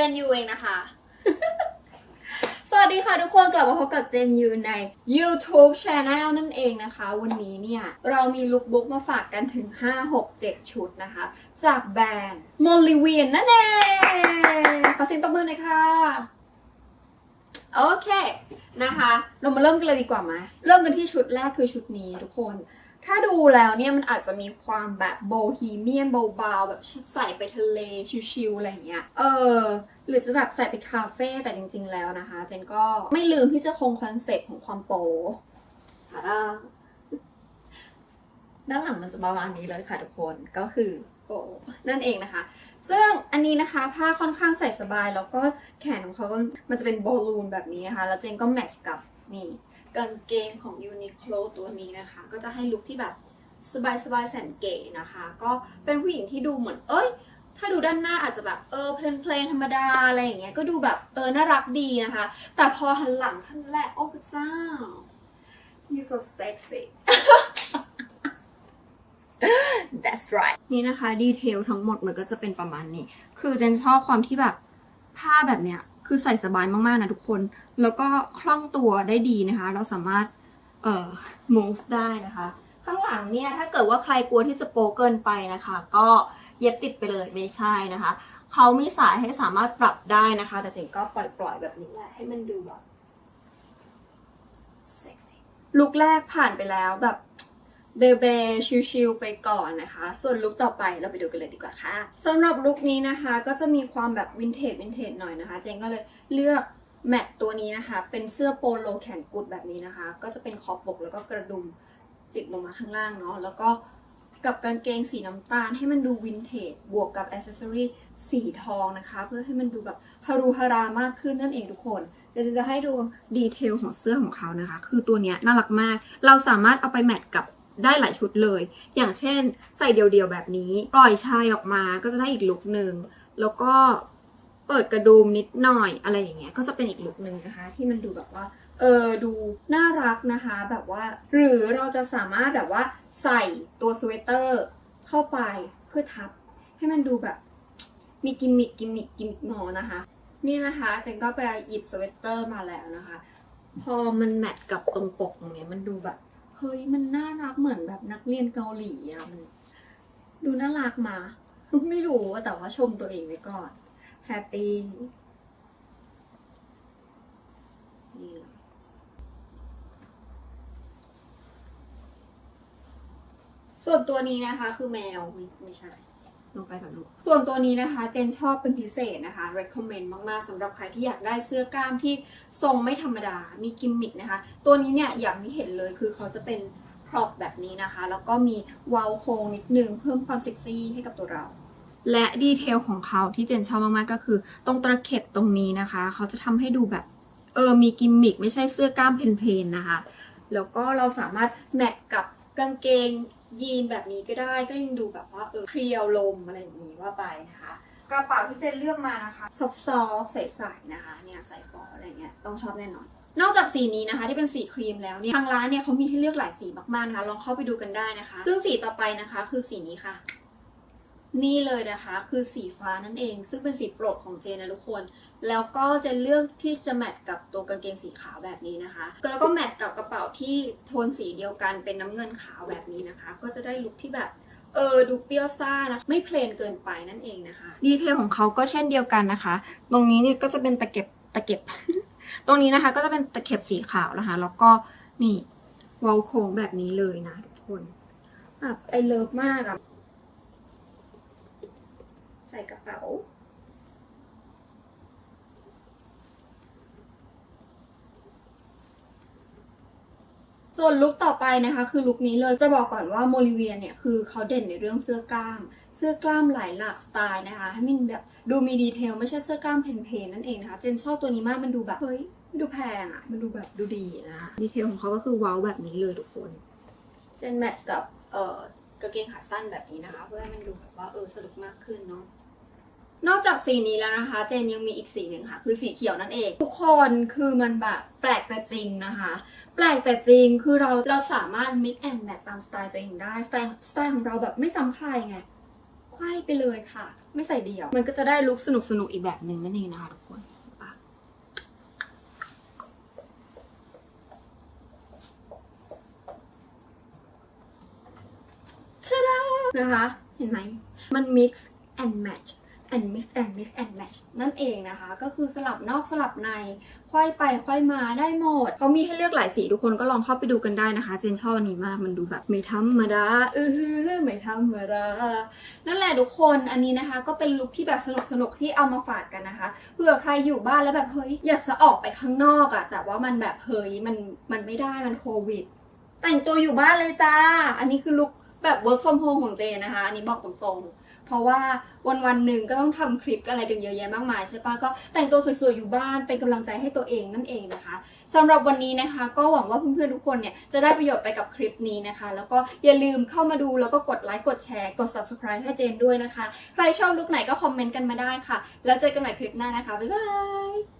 เป็นยูเองนะคะ สวัสดีค่ะทุกคนกลับมาพบกับเจนยูใน YouTube Channel นั่นเองนะคะ วันนี้เนี่ยเรามีลุคบุ๊กมาฝากกันถึง 5 6 7 ชุดนะคะ จากแบรนด์ m o l i v i a n นั่นเองขอเสียงตบมือหน่อยค่ะโอเคนะคะ เรามาเริ่มกันเลยดีกว่าไหมเริ่มกันที่ชุดแรกคือชุดนี้ทุกคน ถ้าดูแล้วเนี่ยมันอาจจะมีความแบบโบฮีเมียนเบาๆแบบใส่ไปทะเลชิลๆอะไรเงี้ย เออ หรือจะแบบใส่ไปคาเฟ่แต่จริง ๆ แล้วนะคะ เจนก็ไม่ลืมที่จะคงคอนเซ็ปต์ของความโปทาดาด้านหลังมันจะประมาณนี้เลยค่ะทุกคนก็คือโปนั่นเองนะคะ ซึ่งอันนี้นะคะผ้าค่อนข้างใส่สบายแล้วก็แขนของเขาก็มันจะเป็นบอลลูนแบบนี้นะคะ แล้วเจนก็แมทช์กับนี่ กางเกงของ Uniqlo ตัวนี้นะคะ ก็จะให้ลุคที่แบบสบายๆแสนเก๋นะคะ ก็เป็นผู้หญิงที่ดูเหมือน เอ้ย ถ้าดูด้านหน้าอาจจะแบบเออเพลนๆธรรมดาอะไรอย่างเงี้ย ก็ดูแบบเออน่ารักดีนะคะ แต่พอหันหลังท่านแรกโอ้พระเจ้า you so sexy That's right นี่นะคะ ดีเทลทั้งหมดมันก็จะเป็นประมาณนี้ คือเจนชอบความที่แบบผ้าแบบเนี้ย คือใส่สบายมากๆนะทุกคน แล้วก็คล่องตัวได้ดีนะคะ เราสามารถเอ่อ move ได้นะคะ ข้างหลังเนี่ยถ้าเกิดว่าใครกลัวที่จะโปเกินไปนะคะ ก็เย็บติดไปเลยไม่ใช่นะคะเขามีสายให้สามารถปรับได้นะคะ แต่เจนก็ปล่อยๆแบบนี้แหละ ให้มันดูแบบเซ็กซี่ลุคแรกผ่านไปแล้วแบบ เบเบชิลๆไปก่อนนะคะ ส่วนลุคต่อไปเราไปดูกันเลยดีกว่าค่ะสำหรับลุคนี้นะคะก็จะมีความแบบวินเทจวินเทจหน่อยนะคะ เจนก็เลยเลือกแมทตัวนี้นะคะ เป็นเสื้อโปโลแขนกุดแบบนี้นะคะ ก็จะเป็นคอปกแล้วก็กระดุมติดลงมาข้างล่างเนาะแล้วก็กับกางเกงสีน้ำตาลให้มันดูวินเทจบวกกับอ c เซสซอรีสีทองนะคะ เพื่อให้มันดูแบบฮารุฮารามากขึ้นนั่นเองทุกคนเดี๋ยวจนจะให้ดูดีเทลของเสื้อของเขานะคะ คือตัวเนี้ยน่ารักมาก เราสามารถเอาไปแมทกับ ได้หลายชุดเลย อย่างเช่น ใส่เดี่ยวๆแบบนี้ ปล่อยชายออกมาก็จะได้อีกลุคหนึ่ง แล้วก็เปิดกระดุมนิดหน่อยอะไรอย่างเงี้ย ก็จะเป็นอีกลุคหนึ่งนะคะ ที่มันดูแบบว่า เออดูน่ารักนะคะ แบบว่า หรือเราจะสามารถแบบว่า ใส่ตัวสเวตเตอร์เข้าไปเพื่อทับ ให้มันดูแบบมีกิมมิคกิมมิคกิมมิคหมอนะคะ นี่นะคะเจนก็ไปหยิบสเวตเตอร์มาแล้วนะคะ พอมันแมทกับตรงปกตรงเนี้ยมันดูแบบ เฮ้ยมันน่ารักเหมือนแบบนักเรียนเกาหลีอะมันดูน่ารักมา ไม่รู้แต่ว่าชมตัวเองไว้ก่อนแฮปปี้ส่วนตัวนี้นะคะคือแมวไม่ใช่ ลงไปก่อนลูก ส่วนตัวนี้นะคะเจนชอบเป็นพิเศษนะคะ recommend มากๆสำหรับใครที่อยากได้เสื้อกล้ามที่ทรงไม่ธรรมดา มีกิมมิคนะคะ ตัวนี้เนี่ยอย่างที่เห็นเลยคือเขาจะเป็นพร็อพแบบนี้นะคะ แล้วก็มีวาลโค้งนิดนึงเพิ่มความเซ็กซี่ให้กับตัวเรา และดีเทลของเขาที่เจนชอบมากๆก็คือ ตรงตะเข็บตรงนี้นะคะ เขาจะทำให้ดูแบบเออมีกิมมิคไม่ใช่เสื้อกล้ามเพลนๆนะคะ แล้วก็เราสามารถแมทกับกางเกง ยีนแบบนี้ก็ได้ก็ยังดูแบบว่าเออเคลียวลมอะไรอย่างนี้ว่าไปนะคะ กระเป๋าที่เจนเลือกมานะคะซอฟต์ๆใสๆนะคะเนี่ยใส่ปออะไรเงี้ยต้องชอบแน่นอน นอกจากสีนี้นะคะที่เป็นสีครีมแล้วเนี่ยทางร้านเนี่ยเขามีให้เลือกหลายสีมากๆนะคะลองเข้าไปดูกันได้นะคะ ซึ่งสีต่อไปนะคะคือสีนี้ค่ะ นี่เลยนะคะคือสีฟ้านั่นเอง ซึ่งเป็นสีโปรดของเจนนะทุกคน แล้วก็จะเลือกที่จะแมทกับตัวกางเกงสีขาวแบบนี้นะคะ แล้วก็แมทกับกระเป๋าที่โทนสีเดียวกันเป็นน้ำเงินขาวแบบนี้นะคะ ก็จะได้ลุคที่แบบเออดูเปรี้ยวซ่านะไม่เพลนเกินไปนั่นเองนะคะ ดีเทลของเขาก็เช่นเดียวกันนะคะ ตรงนี้เนี่ยก็จะเป็นตะเก็บตะเก็บ ตรงนี้นะคะก็จะเป็นตะเข็บสีขาวนะคะ แล้วก็นี่เวาโค้งแบบนี้เลยนะทุกคนแบบไอเลิฟมากอะ ใส่กระเป๋า ส่วนลุคต่อไปนะคะ คือลุคนี้เลยจะบอกก่อนว่าโมลิเวียเนี่ยคือเขาเด่นในเรื่องเสื้อกล้าม เสื้อกล้ามหลายหลากสไตล์นะคะ ให้มันแบบดูมีดีเทลไม่ใช่เสื้อกล้ามเพลนๆนั่นเองนะคะ เจนชอบตัวนี้มากมันดูแบบเฮ้ยมันดูแพงอะมันดูแบบดูดีนะคะดีเทลของเขาก็คือว้าวแบบนี้เลยทุกคนเจนแมทกับเอ่อกางเกงขาสั้นแบบนี้นะคะ เพื่อให้มันดูแบบว่าเออสนุกมากขึ้นเนาะ นอกจากสีนี้แล้วนะคะ เจนยังมีอีกสีหนึ่งค่ะ คือสีเขียวนั่นเอง ทุกคนคือมันแบบแปลกแต่จริงนะคะ แปลกแต่จริงคือเราเราสามารถ mix and match ตามสไตล์ตัวเองได้สไตล์สไตล์ของเราแบบไม่ซ้ำใครไงคควยไปเลยค่ะ ไม่ใส่เดี่ยว มันก็จะได้ลุคสนุกสนุกๆอีกแบบหนึ่งนั่นเองนะคะทุกคนชะดานะคะ เห็นไหมมัน mix and match and mix and mix and match นั่นเองนะคะ ก็คือสลับนอกสลับในควายไปควายมาได้หมดเขามีให้เลือกหลายสีทุกคนก็ลองเข้าไปดูกันได้นะคะ เจนชอบอันนี้มากมันดูแบบไม่ธรรมดาเออไม่ธรรมดานั่นแหละทุกคนอันนี้นะคะ ก็เป็นลุคที่แบบสนุกสนุกที่เอามาฝากกันนะคะเผื่อใครอยู่บ้านแล้วแบบเฮ้ยอยากจะออกไปข้างนอกอะแต่ว่ามันแบบเฮ้ยมันมันไม่ได้มันโควิด แต่งตัวอยู่บ้านเลยจ้า อันนี้คือลุค แบบ work from home ของเจนะคะอันนี้บอกตรงๆ เพราะว่าวันวันๆหนึ่งก็ต้องทำคลิปอะไรกันเยอะแยะมากมายใช่ปะก็แต่งตัวสวยๆ อยู่บ้านเป็นกำลังใจให้ตัวเองนั่นเองนะคะสำหรับวันนี้นะคะ ก็หวังว่าเพื่อนๆทุกคนเนี่ยจะได้ประโยชน์ไปกับคลิปนี้นะคะ แล้วก็อย่าลืมเข้ามาดูแล้วก็กดไลค์กดแชร์กด subscribe ให้เจนด้วยนะคะ ใครชอบลุคไหนก็คอมเมนต์กันมาได้ค่ะ แล้วเจอกันใหม่คลิปหน้านะคะบ๊ายบาย